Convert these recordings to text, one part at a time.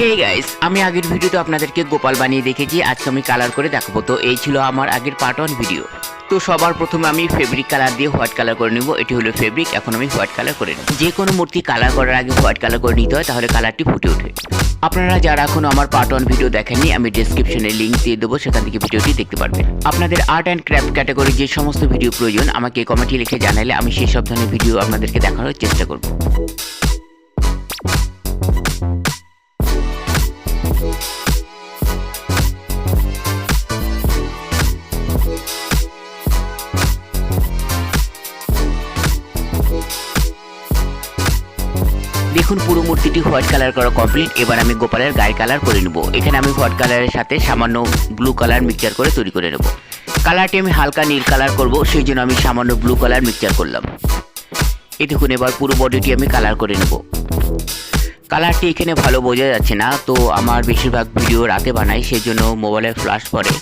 Hey guys আমি আগের ভিডিওতে আপনাদেরকে গোপাল বানিয়ে দেখেছি, আজকে আমি কালার করে দেখাবো। তো এই ছিল আমার আগের পার্ট ওয়ান ভিডিও তো সবার প্রথমে আমি ফেব্রিক কালার দিয়ে হোয়াইট কালার করে নেব। এটি হলো ফেব্রিক এখন আমি হোয়াইট কালার করে নেব। যে কোনো মূর্তি কালার করার আগে হোয়াইট কালার করে নিতে হয়, তাহলে কালারটি ফুটে ওঠে। আপনারা যারা এখনও আমার পার্ট ওয়ান ভিডিও দেখেননি, আমি ডেসক্রিপশনে লিঙ্ক দিয়ে দেবো, সেখান থেকে ভিডিওটি দেখতে পারবেন। আপনাদের আর্ট অ্যান্ড ক্রাফট ক্যাটাগরি যে সমস্ত ভিডিও প্রয়োজন, আমাকে কমেন্টে লিখে জানালে আমি সেই সব ধরনের ভিডিও আপনাদেরকে দেখানোর চেষ্টা করব। দেখুন পুরো মূর্তিটি হোয়াইট কালার করা কমপ্লিট এবার আমি গোপালের গায়ে কালার করে নেব। এখানে আমি হোয়াইট কালারের সাথে সামান্য ব্লু কালার মিক্সচার করে তৈরি করে নেব। কালারটি আমি হালকা নীল কালার করব, সেই জন্য আমি সামান্য ব্লু কালার মিক্সচার করলাম। এই দেখুন, এবার পুরো বডিটি আমি কালার করে নেব। কালারটি এখানে ভালো বোঝা যাচ্ছে না, তো আমার বেশিরভাগ ভিডিও রাতে বানাই, সেই জন্য মোবাইলে ফ্লাশ পড়ে।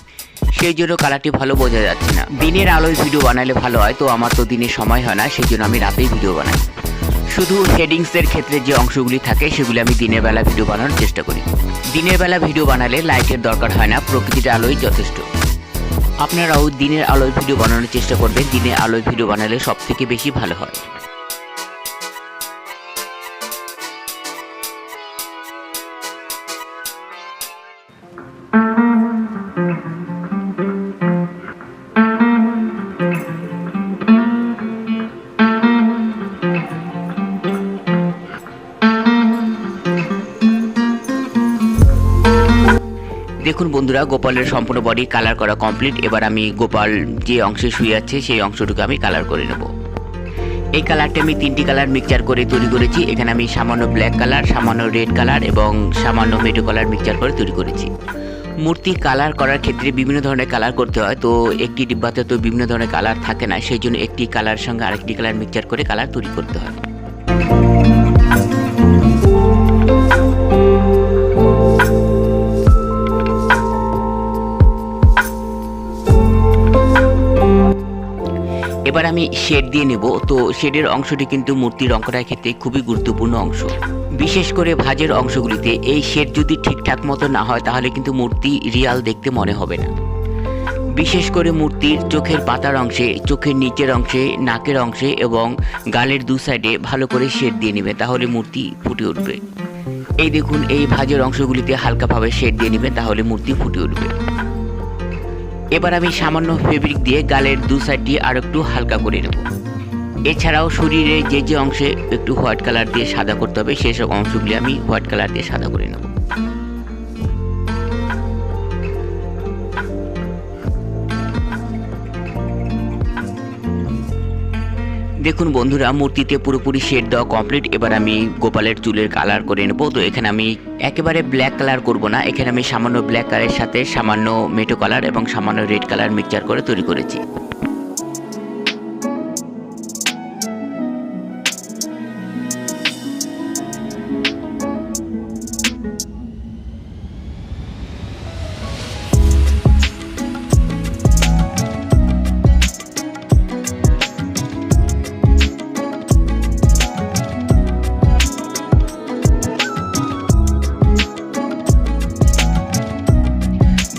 সেই জন্য কালারটি ভালো বোঝা যাচ্ছে না। দিনের আলোয় ভিডিও বানালে ভালো হয়, তো আমার তো দিনে সময় হয় না, সেই জন্য আমি রাতেই ভিডিও বানাই। শুধু হেডিংসের ক্ষেত্রে যে অংশগুলি থাকে, সেগুলি আমি দিনের বেলা ভিডিও বানানোর চেষ্টা করি। দিনের বেলা ভিডিও বানালে লাইটের দরকার হয় না, প্রকৃতির আলোই যথেষ্ট। আপনারাও দিনের আলোয় ভিডিও বানানোর চেষ্টা করবেন, দিনের আলোয় ভিডিও বানালে সবথেকে বেশি ভালো হয়। দেখুন বন্ধুরা, গোপালের সম্পূর্ণ বডি কালার করা কমপ্লিট এবার আমি গোপাল যে অংশে শুয়ে আছে, সেই অংশটুকু আমি কালার করে নেব। এই কালারটা আমি তিনটি কালার মিক্সচার করে তৈরি করেছি। এখানে আমি সামান্য ব্ল্যাক কালার সামান্য রেড কালার এবং সামান্য মেটো কালার মিক্সচার করে তৈরি করেছি। মূর্তি কালার করার ক্ষেত্রে বিভিন্ন ধরনের কালার করতে হয়। তো একটি ডিব্বাতে তো বিভিন্ন ধরনের কালার থাকে না, সেই জন্য একটি কালার সঙ্গে আরেকটি কালার মিক্সচার করে কালার তৈরি করতে হয়। এবার আমি শেড দিয়ে নেব। তো শেডের অংশটি কিন্তু মূর্তি রং করার ক্ষেত্রে খুবই গুরুত্বপূর্ণ অংশ। বিশেষ করে ভাজের অংশগুলিতে এই শেড যদি ঠিকঠাক মতো না হয়, তাহলে কিন্তু মূর্তি রিয়াল দেখতে মনে হবে না। বিশেষ করে মূর্তির চোখের পাতার অংশে, চোখের নিচের অংশে, নাকের অংশে এবং গালের দু সাইডে ভালো করে শেড দিয়ে নেবে, তাহলে মূর্তি ফুটে উঠবে। এই দেখুন, এই ভাজের অংশগুলিতে হালকাভাবে শেড দিয়ে নেবেন তাহলে মূর্তি ফুটে উঠবে। এবার আমি সামান্য ফেব্রিক দিয়ে গালের দু সাইডটি আর একটু হালকা করে নেব। এছাড়াও শরীরে যে যে অংশে একটু হোয়াইট কালার দিয়ে সাদা করতে হবে, সেসব অংশগুলি আমি হোয়াইট কালার দিয়ে সাদা করে নেব। দেখুন বন্ধুরা, মূর্তিতে পুরোপুরি শেড দেওয়া কমপ্লিট এবার আমি গোপালের চুলের কালার করে নেব। তো এখানে আমি একেবারে ব্ল্যাক কালার করব না। এখানে আমি সামান্য ব্ল্যাক কালারের সাথে সামান্য মেটো কালার এবং সামান্য রেড কালার মিক্সচার করে তৈরি করেছি।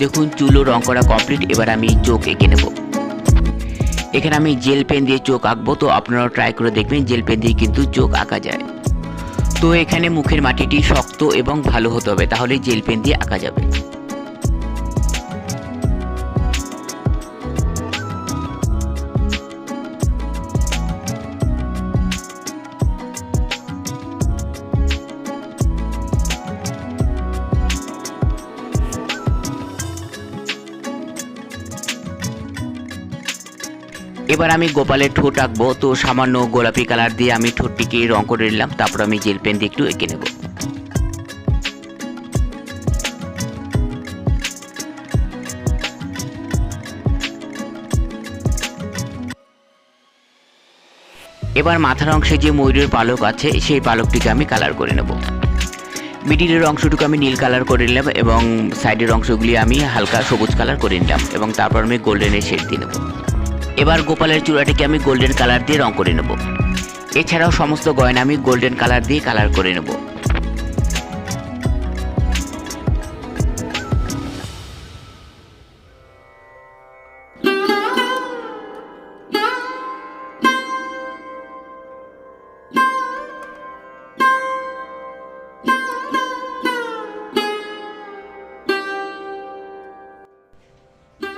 দেখুন চুলো রং করা কমপ্লিট এবার আমি চোখ এঁকে নেব। এখানে আমি জেল পেন দিয়ে চোখ আঁকবো, তো আপনারাও ট্রাই করে দেখবেন জেল পেন দিয়ে কিন্তু চোখ আঁকা যায়। তো এখানে মুখের মাটিটি শক্ত এবং ভালো হতে হবে, তাহলে জেল পেন দিয়ে আঁকা যাবে। এবার আমি গোপালের ঠোঁট আঁকবো তো সামান্য গোলাপি কালার দিয়ে আমি ঠোঁটটিকে রং করে নিলাম, তারপর আমি জেল পেন দিয়ে একটু এঁকে নেব। এবার মাথার অংশে যে ময়ূরের পালক আছে, সেই পালকটিকে আমি কালার করে নেব। মিডিলের অংশটুকু আমি নীল কালার করে নিলাম এবং সাইডের অংশগুলি আমি হালকা সবুজ কালার করে নিলাম এবং তারপর আমি গোল্ডেনের শেড দিয়ে নেব। এবার গোপালের চূড়াটিকে আমি গোল্ডেন কালার দিয়ে রং করে নেব। এছাড়াও সমস্ত গয়না আমি গোল্ডেন কালার দিয়ে কালার করে নেব।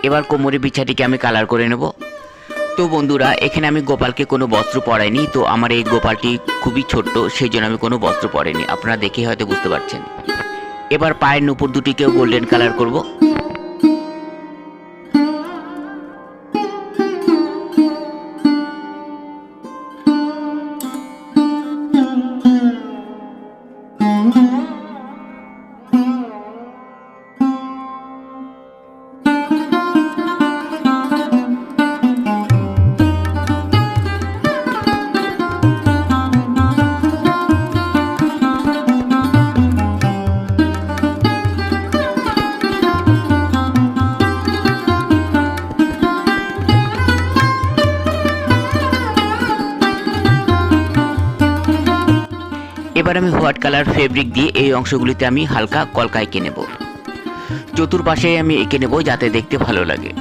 এবার কোমরের বিছাটিকে আমি কালার করে নেব। তো বন্ধুরা, এখানে আমি গোপালকে কোনো বস্ত্র পরাইনি, তো আমার এই গোপালটি খুবই ছোট্ট সেই জন্য আমি কোনো বস্ত্র পরাইনি। আপনারা দেখে হয়তো বুঝতে পারছেন। এবার পায়ের নুপুর দুটিকেও গোল্ডেন কালার করব। এবার আমি হোয়াইট কালার ফেব্রিক দিয়ে এই অংশগুলিতে আমি হালকা কলকা এঁকে নেব। চতুর্পাশে আমি এঁকে নেব যাতে দেখতে ভালো লাগে।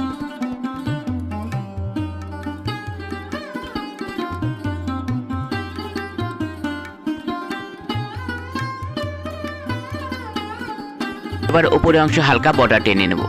এবার উপরে অংশ হালকা বর্ডার টেনে নেব।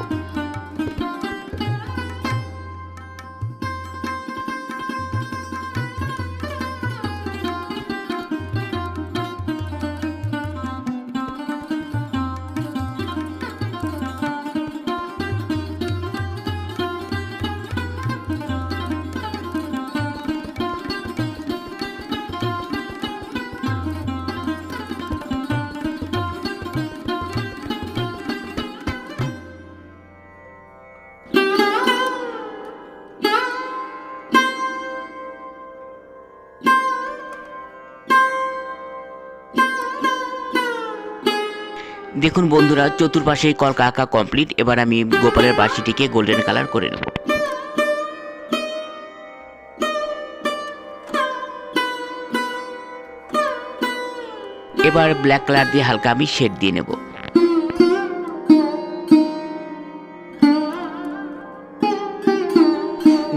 দেখুন বন্ধুরা, চতুর্পাশে কলকা আঁকা কমপ্লিট এবার আমি গোপালের বাসিটিকে গোল্ডেন কালার করে নেব। এবার ব্ল্যাক কালার দিয়ে হালকা আমি শেড দিয়ে নেব।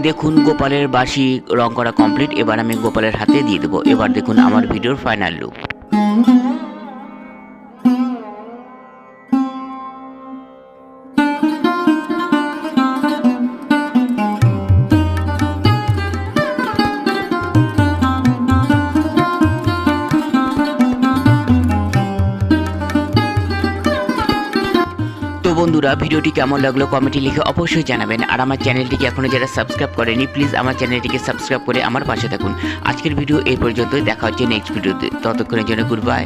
দেখুন গোপালের বাসি রং করা কমপ্লিট এবার আমি গোপালের হাতে দিয়ে দেবো। এবার দেখুন আমার ভিডিওর ফাইনাল লুক তো বন্ধুরা, ভিডিওটি কেমন লাগল কমেন্টে লিখে অবশ্যই জানাবেন। আর আমার চ্যানেলটিকে এখনও যারা সাবস্ক্রাইব করেনি প্লিজ আমার চ্যানেলটিকে সাবস্ক্রাইব করে আমার পাশে থাকুন। আজকের ভিডিও এই পর্যন্তই, দেখা হচ্ছে নেক্সট ভিডিওতে। ততক্ষণের জন্য গুড বাই